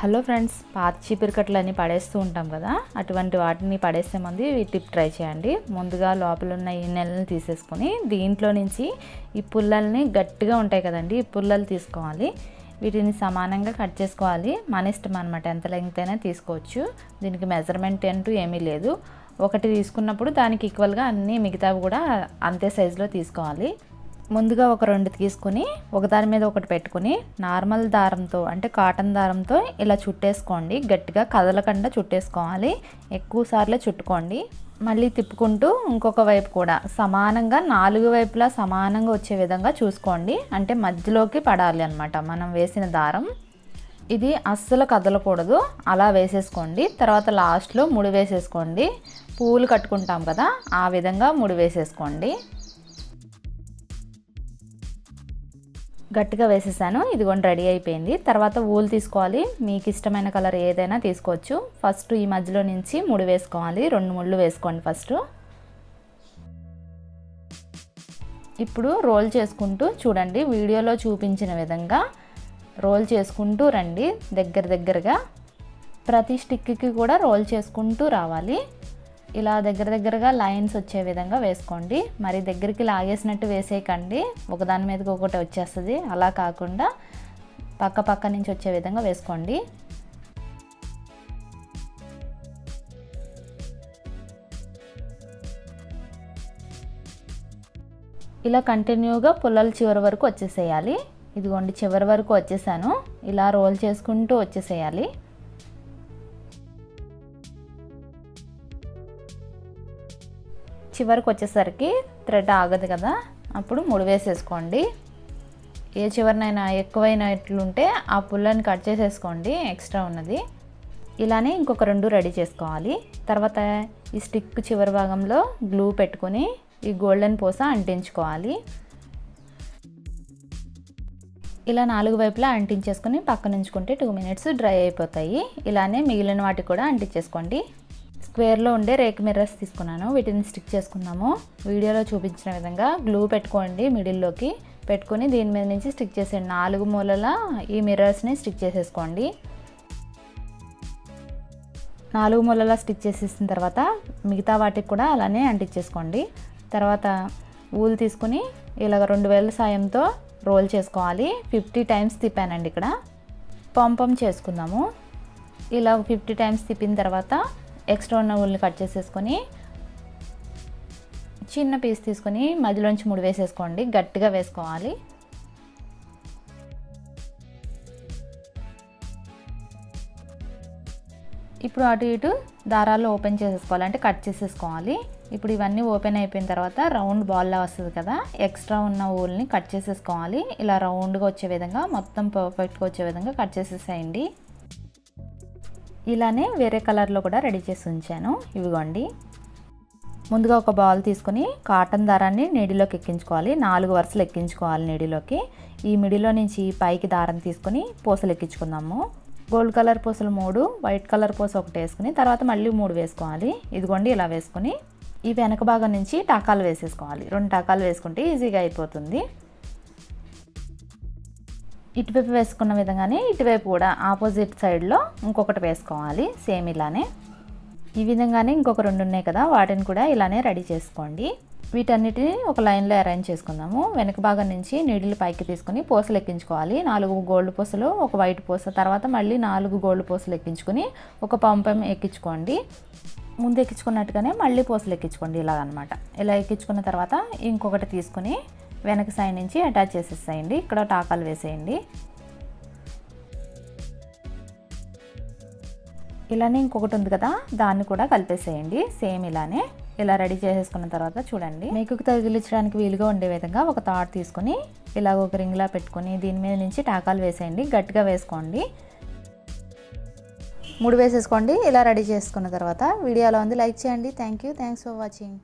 Hello friends పాత చీపిరికట్లు అన్నీ పడేస్తూ ఉంటాం కదా? అటువంటి వాటిని పడేసే ముందు ఈ టిప్ ట్రై చేయండి. ముందుగా లోపల ఉన్న ఈ నెలని తీసేసుకొని దీంట్లో నుంచి ఈ పుల్లల్ని గట్టిగా ఉంటాయి కదండి ఈ పుల్లలు తీసుకోవాలి. వీటిని సమానంగా కట్ చేసుకోవాలి. మన ఇష్టం అనమాట ఎంత లెంగ్త్ అయినా తీసుకోవచ్చు. దీనికి మెజర్మెంట్ అంటూ ఏమీ లేదు. ఒకటి తీసుకున్నప్పుడు దానికి ఈక్వల్గా అన్నీ మిగతావి కూడా అంతే సైజులో తీసుకోవాలి. ముందుగా ఒక రెండు తీసుకొని ఒకదాని మీద ఒకటి పెట్టుకొని నార్మల్ దారంతో అంటే కాటన్ దారంతో ఇలా చుట్టేసుకోండి. గట్టిగా కదలకుండా చుట్టేసుకోవాలి. ఎక్కువ సార్లు చుట్టుకోండి. మళ్ళీ తిప్పుకుంటూ ఇంకొక వైపు కూడా సమానంగా నాలుగు వైపులా సమానంగా వచ్చే విధంగా చూసుకోండి. అంటే మధ్యలోకి పడాలి అనమాట మనం వేసిన దారం. ఇది అస్సలు కదలకూడదు. అలా వేసేసుకోండి. తర్వాత లాస్ట్లో ముడి వేసేసుకోండి. పూలు కట్టుకుంటాం కదా ఆ విధంగా ముడి వేసేసుకోండి. గట్టిగా వేసేసాను. ఇదిగోండి రెడీ అయిపోయింది. తర్వాత ఊలు తీసుకోవాలి. మీకు ఇష్టమైన కలర్ ఏదైనా తీసుకోవచ్చు. ఫస్ట్ ఈ మధ్యలో నుంచి ముడి వేసుకోవాలి. రెండు ముళ్ళు వేసుకోండి ఫస్ట్. ఇప్పుడు రోల్ చేసుకుంటూ చూడండి. వీడియోలో చూపించిన విధంగా రోల్ చేసుకుంటూ రండి. దగ్గర దగ్గరగా ప్రతి స్టిక్కి కూడా రోల్ చేసుకుంటూ రావాలి. ఇలా దగ్గర దగ్గరగా లైన్స్ వచ్చే విధంగా వేసుకోండి. మరి దగ్గరికి లాగేసినట్టు వేసేయకండి. ఒకదాని మీదకి ఒకటి వచ్చేస్తుంది. అలా కాకుండా పక్క పక్క నుంచి వచ్చే విధంగా వేసుకోండి. ఇలా కంటిన్యూగా పుల్లల చివరి వరకు వచ్చేసేయాలి. ఇదిగోండి చివరి వరకు వచ్చేసాను. ఇలా రోల్ చేసుకుంటూ వచ్చేసేయాలి. చివరికి వచ్చేసరికి థ్రెడ్ ఆగదు కదా. అప్పుడు ముడి వేసేసుకోండి. ఏ చివరినైనా ఎక్కువైనట్లుంటే ఆ పుల్లని కట్ చేసేసుకోండి ఎక్స్ట్రా ఉన్నది. ఇలానే ఇంకొక రెండు రెడీ చేసుకోవాలి. తర్వాత ఈ స్టిక్ చివరి భాగంలో గ్లూ పెట్టుకొని ఈ గోల్డెన్ పూస అంటించుకోవాలి. ఇలా నాలుగు వైపులా అంటించేసుకొని పక్కన ఉంచుకుంటే టూ మినిట్స్ డ్రై అయిపోతాయి. ఇలానే మిగిలిన వాటి కూడా అంటించేసుకోండి. స్క్వేర్లో ఉండే రేక్ మిర్రర్స్ తీసుకున్నాను. వీటిని స్టిక్ చేసుకున్నాము. వీడియోలో చూపించిన విధంగా గ్లూ పెట్టుకోండి మిడిల్లోకి. పెట్టుకొని దీని మీద నుంచి స్టిక్ చేసేయండి నాలుగు మూలల ఈ మిర్రర్స్ని స్టిక్ చేసేసుకోండి. నాలుగు మూలల స్టిక్ చేసేసిన తర్వాత మిగతా వాటికి కూడా అలానే అంటించేసుకోండి. తర్వాత ఊలు తీసుకుని ఇలాగ రెండు వేల సాయంతో రోల్ చేసుకోవాలి. ఫిఫ్టీ టైమ్స్ తిప్పానండి ఇక్కడ. పంపం చేసుకుందాము. ఇలా ఫిఫ్టీ టైమ్స్ తిప్పిన తర్వాత ఎక్స్ట్రా ఉన్న ఊళ్ళని కట్ చేసేసుకొని చిన్న పీస్ తీసుకొని మధ్యలోంచి ముడి వేసేసుకోండి. గట్టిగా వేసుకోవాలి. ఇప్పుడు అటు ఇటు దారాలు ఓపెన్ చేసేసుకోవాలి. అంటే కట్ చేసేసుకోవాలి. ఇప్పుడు ఇవన్నీ ఓపెన్ అయిపోయిన తర్వాత రౌండ్ బాల్లా వస్తుంది కదా ఎక్స్ట్రా ఉన్న ఊల్ని కట్ చేసేసుకోవాలి. ఇలా రౌండ్గా వచ్చే విధంగా మొత్తం పర్ఫెక్ట్గా వచ్చే విధంగా కట్ చేసేసేయండి. ఇలానే వేరే కలర్లో కూడా రెడీ చేసి ఉంచాను. ఇవిగోండి. ముందుగా ఒక బాల్ తీసుకొని కాటన్ దారాన్ని నీడిలోకి ఎక్కించుకోవాలి. నాలుగు వరుసలు ఎక్కించుకోవాలి నీడిలోకి. ఈ మిడిలో నుంచి పైకి దారం తీసుకొని పూసలు ఎక్కించుకుందాము. గోల్డ్ కలర్ పూసలు మూడు వైట్ కలర్ పూస ఒకటి వేసుకుని తర్వాత మళ్ళీ మూడు వేసుకోవాలి. ఇదిగోండి ఇలా వేసుకుని ఈ వెనక భాగం నుంచి టాకాలు వేసేసుకోవాలి. రెండు టాకాలు వేసుకుంటే ఈజీగా అయిపోతుంది. ఇటువైపు వేసుకున్న విధంగానే ఇటువైపు కూడా ఆపోజిట్ సైడ్లో ఇంకొకటి వేసుకోవాలి సేమ్ ఇలానే. ఈ విధంగానే ఇంకొక రెండు ఉన్నాయి కదా వాటిని కూడా ఇలానే రెడీ చేసుకోండి. వీటన్నిటిని ఒక లైన్లో అరేంజ్ చేసుకుందాము. వెనక భాగం నుంచి నీడిలు పైకి తీసుకుని పూసలు ఎక్కించుకోవాలి. నాలుగు గోల్డ్ పూసలు ఒక వైట్ పూస తర్వాత మళ్ళీ నాలుగు గోల్డ్ పూసలు ఎక్కించుకుని ఒక పంపం ఎక్కించుకోండి. ముందు ఎక్కించుకున్నట్టుగానే మళ్ళీ పూసలు ఎక్కించుకోండి ఇలా అనమాట ఇలా ఎక్కించుకున్న తర్వాత ఇంకొకటి తీసుకుని వెనక సైడ్ నుంచి అటాచ్ చేసేసేయండి. ఇక్కడ టాకాలు వేసేయండి. ఇలానే ఇంకొకటి ఉంది కదా దాన్ని కూడా కలిపేసేయండి. సేమ్ ఇలానే. ఇలా రెడీ చేసేసుకున్న తర్వాత చూడండి. మీకు తగిలించడానికి వీలుగా ఉండే విధంగా ఒక తాడు తీసుకొని ఇలాగ ఒక రింగ్లా పెట్టుకొని దీని మీద నుంచి టాకాలు వేసేయండి. గట్టిగా వేసుకోండి. మూడు వేసేసుకోండి. ఇలా రెడీ చేసుకున్న తర్వాత వీడియోలో ఉంది. లైక్ చేయండి. Thank you thanks for watching